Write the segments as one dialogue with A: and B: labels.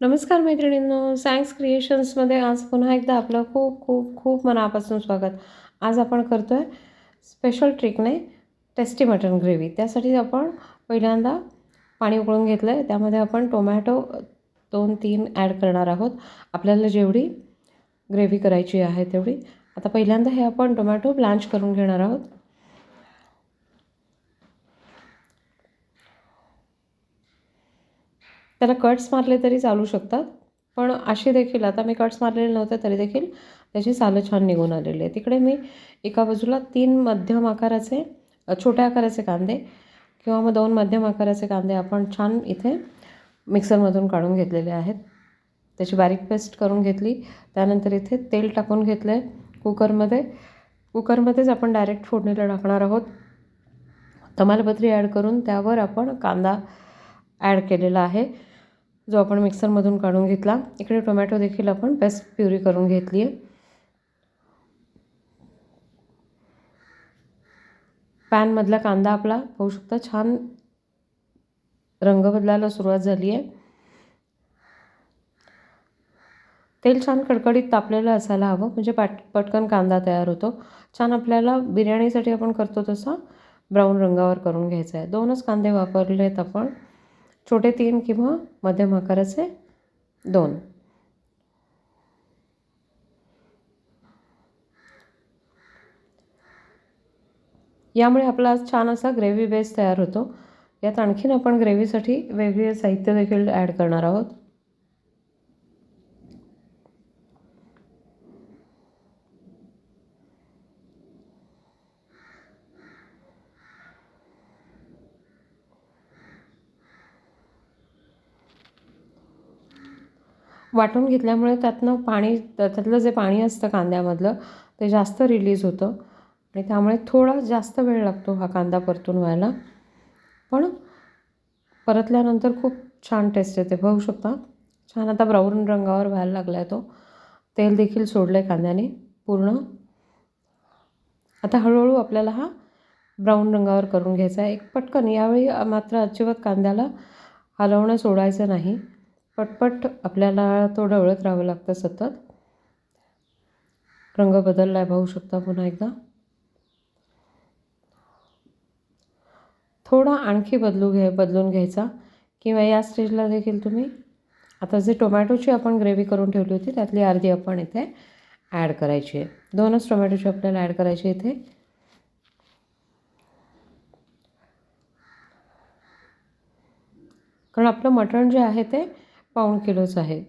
A: नमस्कार मैत्रिणींनो सायन्स क्रिएशन्समध्ये आज पुन्हा एकदा आपलं खूप खूप खूप मनापासून स्वागत. आज आपण करतो आहे स्पेशल ट्रिकने टेस्टी मटन ग्रेव्ही त्यासाठी आपण पहिल्यांदा पाणी उकळून घेतलं आहे त्यामध्ये आपण टोमॅटो दोन तीन ॲड करणार आहोत. आपल्याला जेवढी ग्रेव्ही करायची आहे तेवढी. आता पहिल्यांदा हे आपण टोमॅटो ब्लांच करून घेणार आहोत. त्याला कट्स मारले तरी चालू शकतात. पण असे देखील आता मी कट्स मारलेले नव्हते तरी देखील त्याची सालं छान निघून आलेली आहे तिकडे मी एका बाजूला तीन मध्यम आकाराचे छोट्या आकाराचे कांदे किंवा मग दोन मध्यम आकाराचे कांदे आपण छान इथे मिक्सरमधून काढून घेतलेले आहेत. त्याची बारीक पेस्ट करून घेतली. त्यानंतर इथे तेल टाकून घेतलं आहे कुकरमध्ये. कुकरमध्येच आपण डायरेक्ट फोडणीला टाकणार आहोत. तमालपत्री ॲड करून त्यावर आपण कांदा ॲड केलेला आहे. जो आपण मिक्सरमधून काढून घेतला. इकडे टोमॅटो देखील आपण पेस्ट प्युरी करून घेतली आहे. पॅनमधला कांदा आपला पाहू शकता छान रंग बदलायला सुरुवात झाली आहे. तेल छान कडकडीत तापलेलं असायला हवं म्हणजे पाट पटकन कांदा तयार होतो. छान आपल्याला बिर्याणीसाठी आपण करतो तसा ब्राऊन रंगावर करून घ्यायचा आहे. दोनच कांदे वापरले आहेत आपण. छोटे तीन किंवा मध्यम आकाराचे दोन. यामुळे आपला छान असा ग्रेव्ही बेस तयार होतो. यात आणखीन आपण ग्रेव्हीसाठी वेगळे साहित्य देखील ॲड करणार आहोत. वाटून घेतल्यामुळे त्यातनं पाणी त्यातलं जे पाणी असतं कांद्यामधलं ते जास्त रिलीज होतं. आणि त्यामुळे थोडा जास्त वेळ लागतो हा कांदा परतून व्हायला. पण परतल्यानंतर खूप छान टेस्ट येते. बघू शकता. छान आता ब्राऊन रंगावर व्हायला लागला आहे तो. तेल देखील सोडलं आहे कांद्याने पूर्ण. आता हळूहळू आपल्याला हा ब्राऊन रंगावर करून घ्यायचा आहे. एक पटकन. यावेळी मात्र अजिबात कांद्याला हलवणं सोडायचं नाही. पटपट आपल्याला तो ढवळत राहावं लागतं सतत. रंग बदलला आहे पाहू शकता पुन्हा एकदा. थोडा आणखी बदलू घ्या बदलून घ्यायचा. किंवा या स्टेजला देखील तुम्ही आता जे टोमॅटोची आपण ग्रेव्ही करून ठेवली होती त्यातली अर्धी आपण इथे ॲड करायची आहे. दोनच टोमॅटोची आपल्याला ॲड करायची इथे. कारण आपलं मटण जे आहे ते पाऊण किलोच आहे.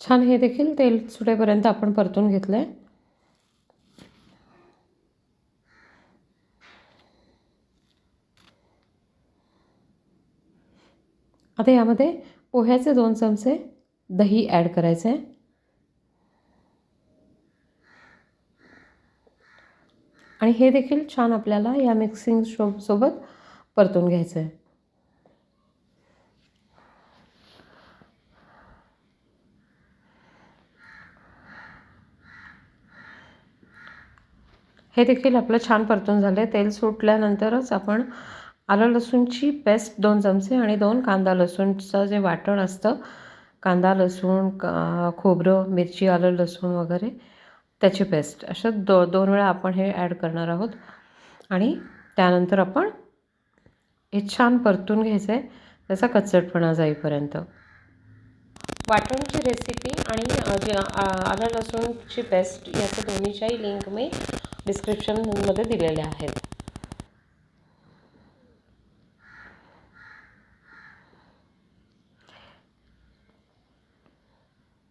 A: छान हे देखील तेल सुटेपर्यंत आपण परतून घेतलं आहे आता यामध्ये पोह्याचे दोन चमचे दही ॲड करायचे आहे आणि हे देखील छान आपल्याला या मिक्सिंग शो सोबत परतून घ्यायचं आहे हे देखील आपलं छान परतून झालं आहे तेल सुटल्यानंतरच आपण आलं लसूणची पेस्ट दोन चमचे आणि दोन कांदा लसूणचं जे वाटण असतं कांदा लसूण खोबरं मिरची आलं लसूण वगैरे त्याची पेस्ट अशा दो दोन वेळा आपण हे ॲड करणार आहोत. आणि त्यानंतर आपण हे छान परतून घ्यायचं आहे त्याचा कचटपणा जाईपर्यंत. वाटणची रेसिपी आणि जे आलं लसूणची पेस्ट याचे दोन्हीच्याही लिंक मी डिस्क्रिप्शनमध्ये दिलेल्या आहेत.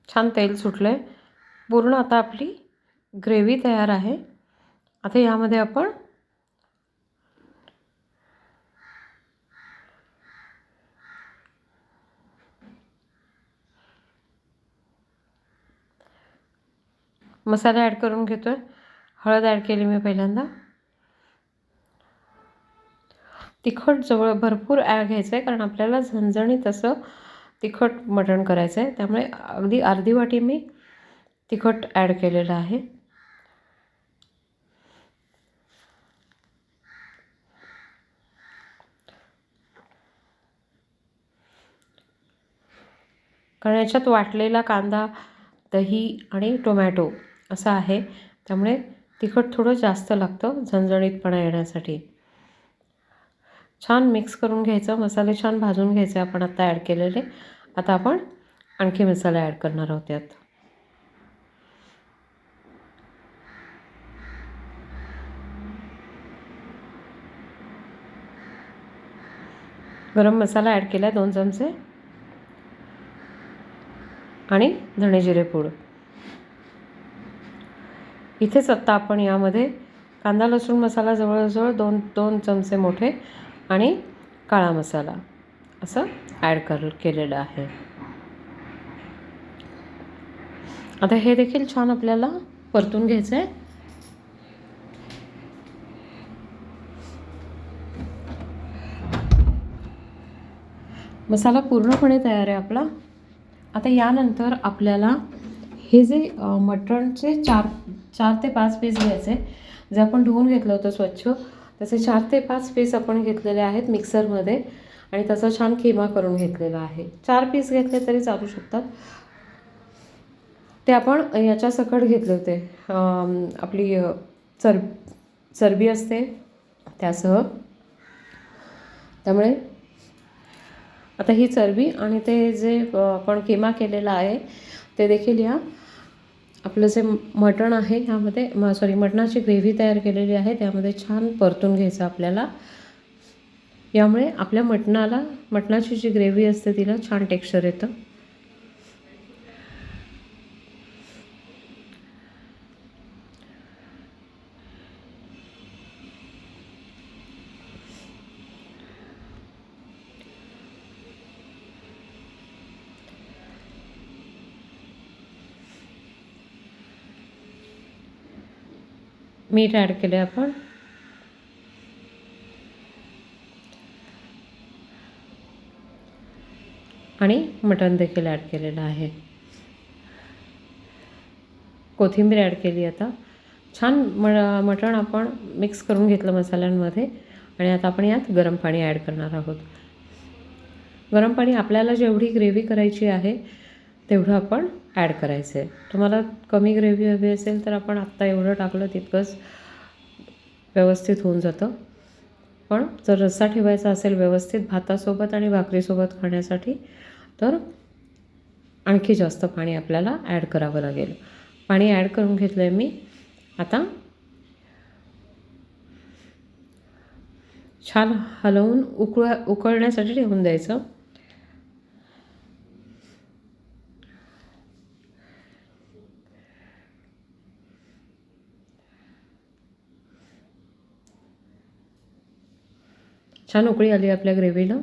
A: छान तेल सुटलं आहे पूर्ण आता आपली ग्रेव्ही तयार आहे. आता यामध्ये आपण मसाले ॲड करून घेतो आहे हळद ॲड केली मी पहिल्यांदा. तिखट जवळ भरपूर ॲड घ्यायचं आहे कारण आपल्याला झणझणीत असं तिखट मटण करायचं आहे त्यामुळे अगदी अर्धी वाटी मी तिखट ॲड केलेलं आहे. कारण याच्यात वाटलेला कांदा दही आणि टोमॅटो असं आहे. त्यामुळे तिखट थोडं जास्त लागतं झणझणीतपणा येण्यासाठी. छान मिक्स करून घ्यायचं. मसाले छान भाजून घ्यायचे आपण आत्ता ॲड केलेले. आता आपण आणखी मसाले ॲड करणार आहोत यात गरम मसाला ॲड केला दोन चमचे. आणि धणेजिरे पूड. इथेच आत्ता आपण यामध्ये कांदा लसूण मसाला जवळजवळ दोन दोन चमचे मोठे आणि काळा मसाला असं ॲड कर केलेलं आहे. आता हे देखील छान आपल्याला परतून घ्यायचं आहे. मसाला पूर्णपणे तयार आहे आपला. आता यानंतर आपल्याला हे जे मटणचे चार चार ते पाच पीस घ्यायचे. जे आपण धुवून घेतलं होतं स्वच्छ तसे चार ते पाच पीस आपण घेतलेले आहेत मिक्सरमध्ये आणि त्याचा छान किमा करून घेतलेला आहे. चार पीस घेतले तरी चालू शकतात. ते आपण याच्या सकट घेतले होते. आपली चर चरबी असते त्यासह. त्यामुळे आता ही चरबी आणि ते जे आपण किमा केलेला आहे ते देखील या आपलं जे मटण आहे ह्यामध्ये म सॉरी मटणाची ग्रेव्ही तयार केलेली आहे त्यामध्ये छान परतून घ्यायचं आपल्याला. यामुळे आपल्या मटणाला मटणाची जी ग्रेव्ही असते तिला छान टेक्स्चर येतं. मीठ ॲड केले आपण. आणि मटण देखील ॲड केलेलं आहे. कोथिंबीर ॲड केली आता. छान म मटण आपण मिक्स करून घेतलं मसाल्यांमध्ये. आणि आता आपण यात गरम पाणी ॲड करणार आहोत. गरम पाणी आपल्याला जेवढी ग्रेव्ही करायची आहे तेवढं आपण ॲड करायचं आहे. तुम्हाला कमी ग्रेव्ही हवी असेल तर आपण आत्ता एवढं टाकलं तितकंच व्यवस्थित होऊन जातं. पण जर रस्सा ठेवायचा असेल व्यवस्थित भातासोबत आणि भाकरीसोबत खाण्यासाठी तर आणखी जास्त पाणी आपल्याला ॲड करावं लागेल. पाणी ॲड करून घेतलं आहे मी. आता छान हलवून उकळ उकळण्यासाठी ठेवून द्यायचं. छान उकळी आली आपल्या ग्रेव्हीला.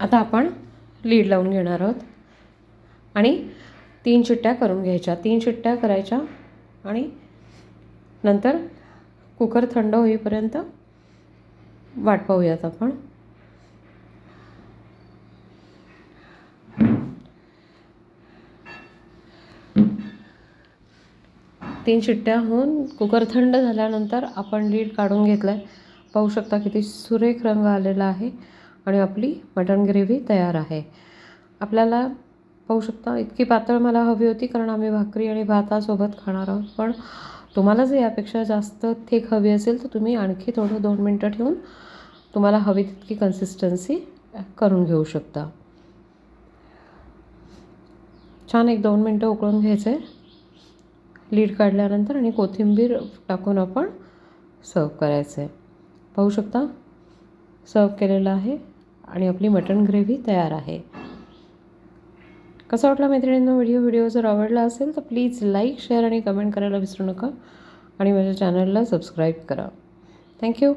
A: आता आपण लीड लावून घेणार आहोत. आणि तीन चिट्ट्या करून घ्यायच्या. तीन चिट्ट्या करायच्या आणि नंतर कुकर थंड होईपर्यंत वाट पाहूयात आपण. तीन शिट्ट्या होऊन कुकर थंड झाल्यानंतर आपण लीड काढून घेतलं आहे पाहू शकता किती सुरेख रंग आलेला आहे आणि आपली मटण ग्रेव्ही तयार आहे. आपल्याला पाहू शकता इतकी पातळ मला हवी होती कारण आम्ही भाकरी आणि भातासोबत खाणार आहोत पण तुम्हाला जर यापेक्षा जास्त थिक हवी असेल तर तुम्ही आणखी थोडं दोन मिनटं ठेवून तुम्हाला हवी तितकी कन्सिस्टन्सी करून घेऊ शकता. छान एक दोन मिनटं उकळून घ्यायचं आहे लीड काढल्यानंतर आणि कोथिंबीर टाकून आपण सर्व करायचं आहे पाहू शकता? सर्व केलेलं आहे आणि आपली मटण ग्रेव्ही तयार आहे. कसा वाटला मैत्रिणींना व्हिडिओ? व्हिडिओ जर आवडला असेल तर प्लीज लाईक शेअर आणि कमेंट करायला विसरू नका. आणि माझ्या चॅनलला सबस्क्राईब करा. थँक्यू.